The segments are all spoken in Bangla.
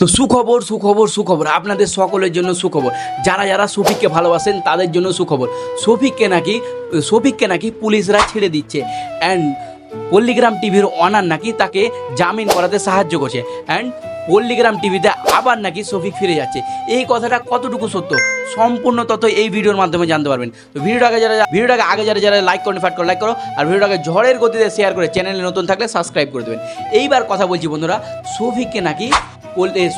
তো সুখবর সুখবর সুখবর। আপনাদের সকলের জন্য সুখবর। যারা যারা শফিককে ভালোবাসেন, তাদের জন্য সুখবর। শফিককে নাকি শফিককে নাকি পুলিশরা ছেড়ে দিচ্ছে। অ্যান্ড পল্লিগ্রাম টিভির অনার নাকি তাকে জামিন করাতে সাহায্য করছে। অ্যান্ড পল্লিগ্রাম টিভিতে আবার নাকি শফিক ফিরে যাচ্ছে। এই কথাটা কতটুকু সত্য? সম্পূর্ণ তত এই ভিডিওর মাধ্যমে জানতে পারবেন। তো ভিডিওটাকে যারা ভিডিওটাকে আগে যারা যারা লাইক করে ফাট করে লাইক করো। আর ভিডিওটাকে ঝড়ের গতিতে শেয়ার করে চ্যানেলে নতুন থাকলে সাবস্ক্রাইব করে দেবেন। এইবার কথা বলছি বন্ধুরা, শফিককে নাকি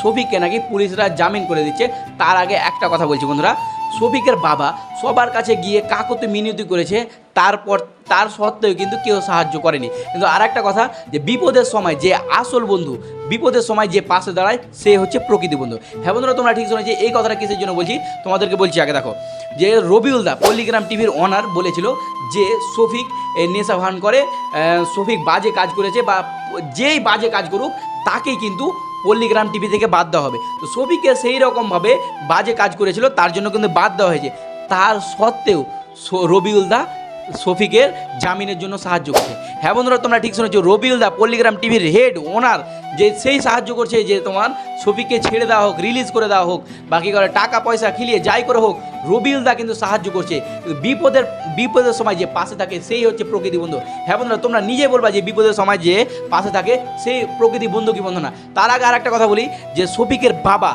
শফিককে নাকি পুলিশরা জামিন করে দিচ্ছে। তার আগে একটা কথা বলছি বন্ধুরা। শফিকের বাবা সবার কাছে গিয়ে কাকতে মিনতি করেছে, তারপর তার সত্ত্বেও কিন্তু কেউ সাহায্য করেনি। কিন্তু আর একটা কথা, যে বিপদের সময় যে আসল বন্ধু, বিপদের সময় যে পাশে দাঁড়ায়, সে হচ্ছে প্রকৃতি বন্ধু। হ্যাঁ বন্ধুরা, তোমরা ঠিক শুনেছি, এই কথাটা কিসের জন্য বলছি? তোমাদেরকে বলছি আগে দেখো, যে রবিউল দা পল্লিগ্রাম টিভির অনার বলেছিল যে শফিক নেশা ভান করে শফিক বাজে কাজ করেছে বা যেই বাজে কাজ করুক, তাকেই কিন্তু পল্লিগ্রাম টিভি থেকে বাদ দেওয়া হবে। তো সবিকে সেই রকমভাবে বাজে কাজ করেছিল, তার জন্য কিন্তু বাদ দেওয়া হয়েছে। তার সত্ত্বেও রবিউল দা শফিকের জামিনের জন্য সাহায্য করছে। হ্যাঁ বন্ধুরা, তোমরা ঠিক শুনেছো, রবিউল দা, পল্লিগ্রাম টিভির হেড ওনার যে সেই সাহায্য করছে যে তোমার শফিককে ছেড়ে দেওয়া হোক রিলিজ করে দেওয়া হোক, বাকি করে টাকা পয়সা খিলিয়ে যাই করে হোক, রবিউল দা কিন্তু সাহায্য করছে। বিপদের বিপদের সময় যে পাশে থাকে, সেই হচ্ছে প্রকৃতি বন্ধু। হ্যাঁ বন্ধুরা, তোমরা নিজে বলবা যে বিপদের সময় যে পাশে থাকে, সেই প্রকৃতি বন্ধু কি বন্ধু না। তার আগে আর একটা কথা বলি, যে শফিকের বাবা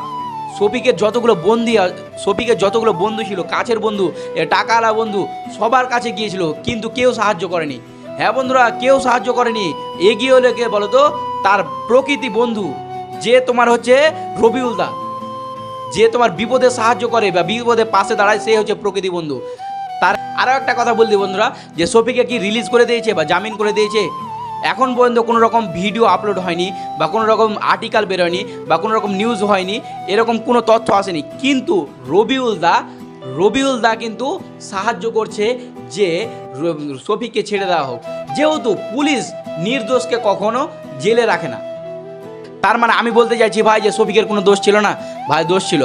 শফিকের যতগুলো বন্দি শফিকের যতগুলো বন্ধু ছিল, কাছের বন্ধু, এ, টাকাওয়ালা বন্ধু, সবার কাছে গিয়েছিল, কিন্তু কেউ সাহায্য করেনি। হ্যাঁ বন্ধুরা, কেউ সাহায্য করেনি। এগিয়ে হলে কে বলো তো তার প্রকৃতি বন্ধু, যে তোমার হচ্ছে রবিউল দা। যে তোমার বিপদে সাহায্য করে বা বিপদে পাশে দাঁড়ায়, সে হচ্ছে প্রকৃতি বন্ধু। তার আরও একটা কথা বলতে বন্ধুরা, যে শফিকে কি রিলিজ করে দিয়েছে বা জামিন করে দিয়েছে? এখন পর্যন্ত কোনো রকম ভিডিও আপলোড হয়নি, বা কোনো রকম আর্টিকেল বেরোয়নি বা কোনো রকম নিউজ হয়নি, এরকম কোনো তথ্য আসেনি। কিন্তু রবিউল দা রবিউল দা কিন্তু সাহায্য করছে যে শফিককে ছেড়ে দেওয়া হোক। যেহেতু পুলিশ নির্দোষকে কখনো জেলে রাখে না। তার মানে আমি বলতে চাইছি ভাই যে শফিকের কোনো দোষ ছিল না? ভাই, দোষ ছিল।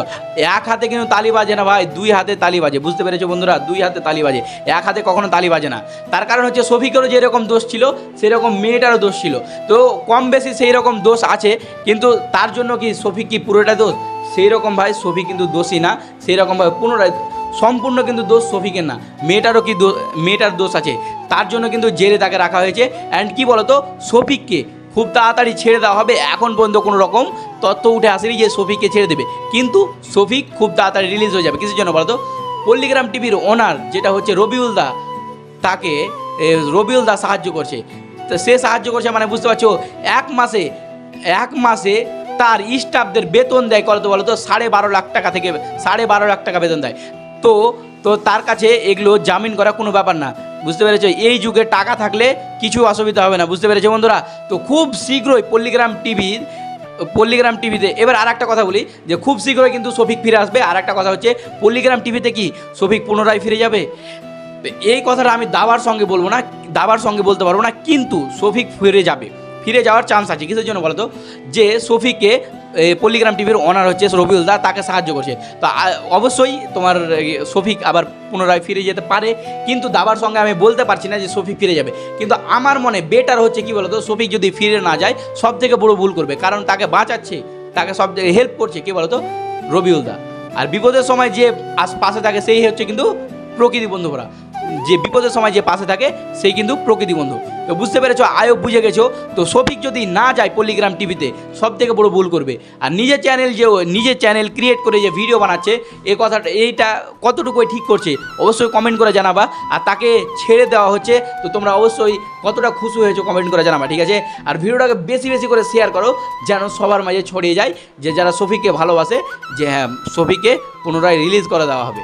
এক হাতে কিন্তু তালি বাজে না ভাই, দুই হাতে তালি বাজে, বুঝতে পেরেছ বন্ধুরা? দুই হাতে তালি বাজে, এক হাতে কখনো তালি বাজে না। তার কারণ হচ্ছে শফিকেরও যেরকম দোষ ছিল, সেরকম মেয়েটারও দোষ ছিল। তো কম বেশি সেই রকম দোষ আছে, কিন্তু তার জন্য কি শফিক কি পুরোটা দোষ? সেই রকম ভাই, শফিক কিন্তু দোষী না সেই রকমভাবে পুনরায় সম্পূর্ণ কিন্তু দোষ শফিকের না। মেয়েটারও কি মেয়েটার দোষ আছে। তার জন্য কিন্তু জেলে তাকে রাখা হয়েছে। অ্যান্ড কি বলতো? শফিককে খুব তাড়াতাড়ি ছেড়ে দেওয়া হবে। এখন পর্যন্ত কোনো রকম তথ্য উঠে আসেনি যে শফিককে ছেড়ে দেবে। কিন্তু শফিক খুব তাড়াতাড়ি রিলিজ হয়ে যাবে। কিসের জন্য বলতো? পল্লিগ্রাম টিভির ওনার যেটা হচ্ছে রবিউল দা, তাকে রবিউল দা সাহায্য করছে। তো সে সাহায্য করছে মানে বুঝতে পারছ? এক মাসে এক মাসে তার স্টাফদের বেতন দেয় কত বলো তো সাড়ে বারো লাখ টাকা থেকে, সাড়ে বারো লাখ টাকা বেতন দেয়। তো তো তার কাছে এগুলো জামিন করা কোনো ব্যাপার না, বুঝতে পেরেছ? এই যুগে টাকা থাকলে কিছু অসুবিধা হবে না, বুঝতে পেরেছ বন্ধুরা? তো খুব শীঘ্রই পল্লিগ্রাম টিভির পল্লিগ্রাম টিভিতে, এবার আর একটা কথা বলি, যে খুব শীঘ্রই কিন্তু শফিক ফিরে আসবে। আর একটা কথা হচ্ছে, পল্লিগ্রাম টিভিতে কি শফিক পুনরায় ফিরে যাবে? এই কথাটা আমি দাবার সঙ্গে বলব না, দাবার সঙ্গে বলতে পারব না, কিন্তু শফিক ফিরে যাবে। ফিরে যাওয়ার চান্স আছে, কিসের জন্য বলতো? যে শফিককে পল্লিগ্রাম টিভির ওনার হচ্ছে রবিউল দা, তাকে সাহায্য করছে। তো অবশ্যই তোমার শফিক আবার পুনরায় ফিরে যেতে পারে, কিন্তু দাবার সঙ্গে আমি বলতে পারছি না যে শফিক ফিরে যাবে। কিন্তু আমার মনে বেটার হচ্ছে কি বলতো, শফিক যদি ফিরে না যায় সব থেকে বড় ভুল করবে। কারণ তাকে বাঁচাচ্ছে, তাকে সব থেকে হেল্প করছে কি বলতো, রবিউল দা। আর বিপদের সময় যে পাশে থাকে, সেই হচ্ছে কিন্তু প্রকৃতি বন্ধুরা যে বিপদের সময় যে পাশে থাকে, সেই কিন্তু প্রকৃতি বন্ধু। তো বুঝতে পেরেছ? আয়ব বুঝে গেছো? তো শফিক যদি না যায় পল্লিগ্রাম টিভিতে সব থেকে বড় ভুল করবে। আর নিজের চ্যানেল যে নিজের চ্যানেল ক্রিয়েট করে যে ভিডিও বানাচ্ছে এই কথাটা, এইটা কতটুকু ঠিক করছে, অবশ্যই কমেন্ট করে জানাবা। আর তাকে ছেড়ে দেওয়া হচ্ছে, তো তোমরা অবশ্যই কতটা খুশি হয়েছো কমেন্ট করে জানাবা, ঠিক আছে? আর ভিডিওটাকে বেশি বেশি করে শেয়ার করো, যেন সবার মাঝে ছড়িয়ে যায়, যে যারা শফিককে ভালোবাসে, যে হ্যাঁ শফিককে পুনরায় রিলিজ করে দেওয়া হবে।